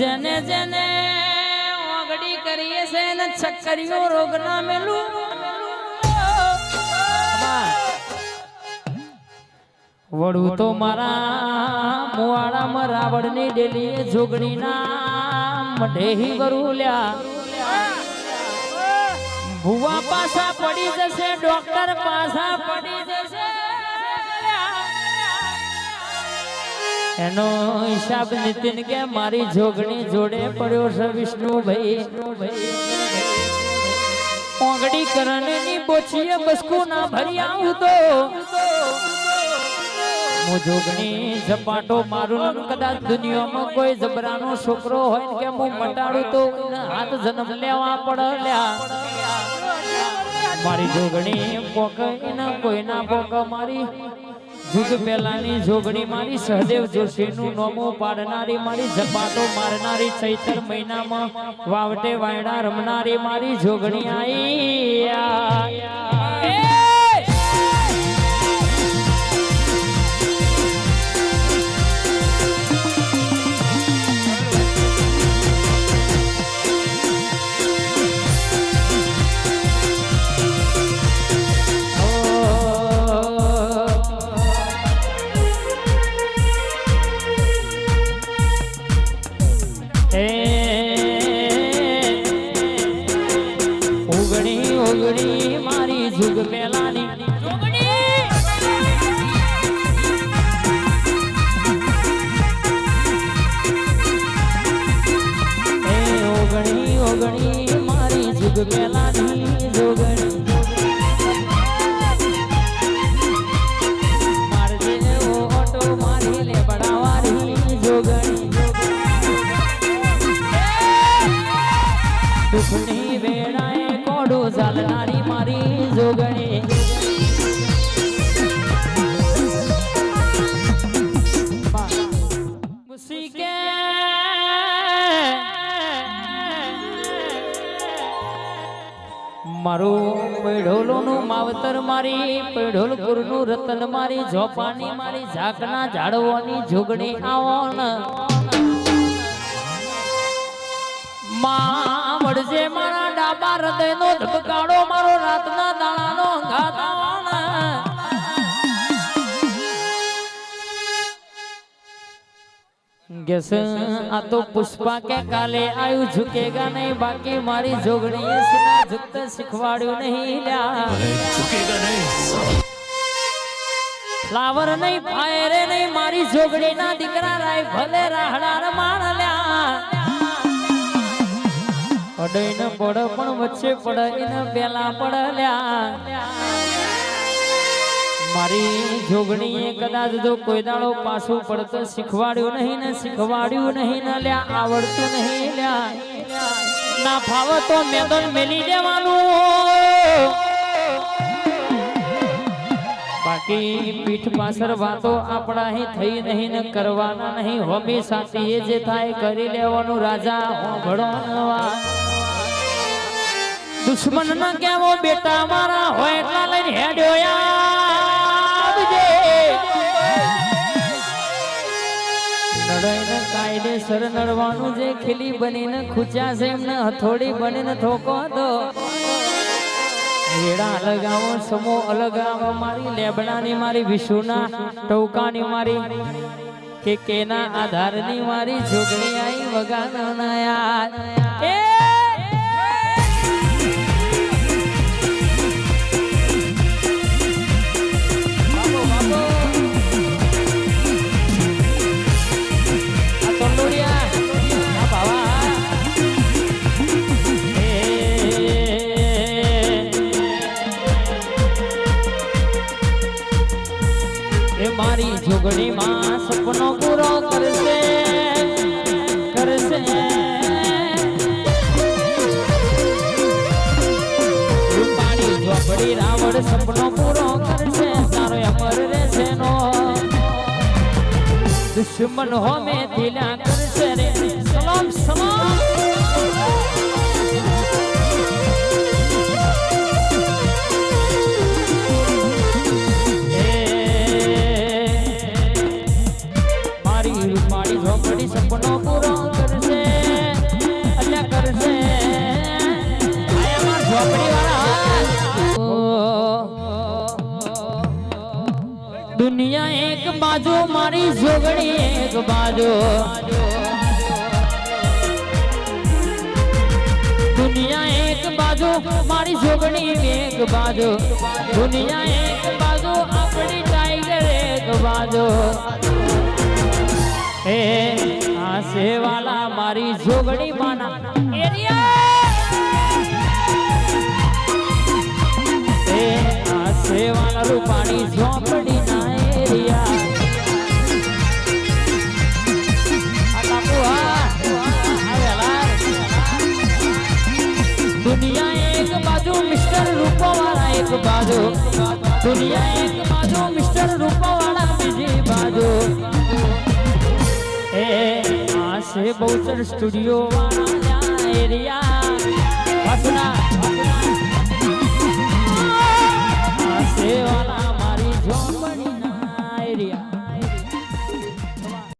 જેને જેને ઓગડી કરીએ છે ને છકરીઓ રોગ ના મેલું. વડું તો મારા મુવાડામાં રાવણની ડેલીએ જોગણીના મઢેહી વરુલ્યા ભુવા પાછા પડી જશે, ડોક્ટર પાછા પડી જશે. એનો હિસાબ નીતિન કે મારી જોગણી જોડે પડ્યો છે વિષ્ણુભાઈ. ઓગડી કરણની બોછીએ બસકુ ના ભરી આવું તો. હું જોગણી ઝપાટો મારું કદાચ દુનિયામાં કોઈ જબરાનો છોકરો હોય કે હું મટાડું તો જન્મ લેવા પડે મારી જોગણી મારી જુગ પેલાની જોગણી મારી, સહદેવ જોશી નું નોમો પાડનારી મારી, ઝપાટો મારનારી, ચૈતર મહિનામાં વાવટે વાયડા રમનારી મારી, જોગણી આઈ. ઉગણી મારી જુગ પેલાની એ ઓગણી ઓગણી મારી જુગ પેલાની મારું પેઢોલોનું માવતર મારી પેઢોલપુરનું રતન મારી ઝોપાની મારી ઝાકના જાળવવાની જોગણી આવો મારી જોગણીએ શીખવાડ્યું નહીં લ્યા. ઝુકેગા નહીં મારી જોગણી દીકરા રાય ભલે રાહડા માણ લ્યા અડઈ ન પડ પણ વચ્ચે પડ એને પેલા પડ લ્યા મારી જોગણીએ કદાચ જો કોઈ દાડો પાછું પડતો શીખવાડ્યું નહીં ને શીખવાડ્યું નહીં ને લ્યા, આવડતું નહીં લ્યા. ના ફાવે તો મેદન મેલી દેવાનું. બાકી પીઠ પાછળ વાતો આપણા અહીં થઈ નહીં ને કરવાના નહીં. હોમી સાથે જે થાય કરી લેવાનું, રાજા હોંભળો દુશ્મન ના કેવો બેટા મારા હોય એટલા લઈને હેડ્યો આવજે. કાયદેસર નડવાનું જે ખીલી બનીને ખૂચ્યા છે એમને હથોડી બનીને ઠોકો દો. વેડા અલગાવો સમો અલગાવો મારી લેબડાની મારી વિશુના ટોકાની મારી કે કેના આધારની મારી જોગણી આઈ વગાના યાર. એ સપનો પૂરો કરશે? કરશે? રૂપાળી ઝોપડી સપનો પૂરો કરશે? તારો અમર રહેશે નો. દુશ્મન હોમે દિલા કરશે રે. સલામ સલામ. દુનિયા એક બાજુ, મારી જોગણી એક બાજુ. દુનિયા એક બાજુ, મારી જોગણી એક બાજુ. દુનિયા એક બાજુ, આપણી ટાઈગર એક બાજુ. એ આ સેવાલા મારી જોગણી માના સેવાલા રૂપાણી ઝોપડી ના એરિયા આ કાકુ હા આ વેલા દુનિયા એક બાજુ મિસ્ટર રૂપવાળા એક બાજુ દુનિયા એક બાજુ મિસ્ટર રૂપવાળા બીજી બાજુ એ આ છે બહુચર સ્ટુડિયો વાળા એરિયા વાસના Yeah. Oh.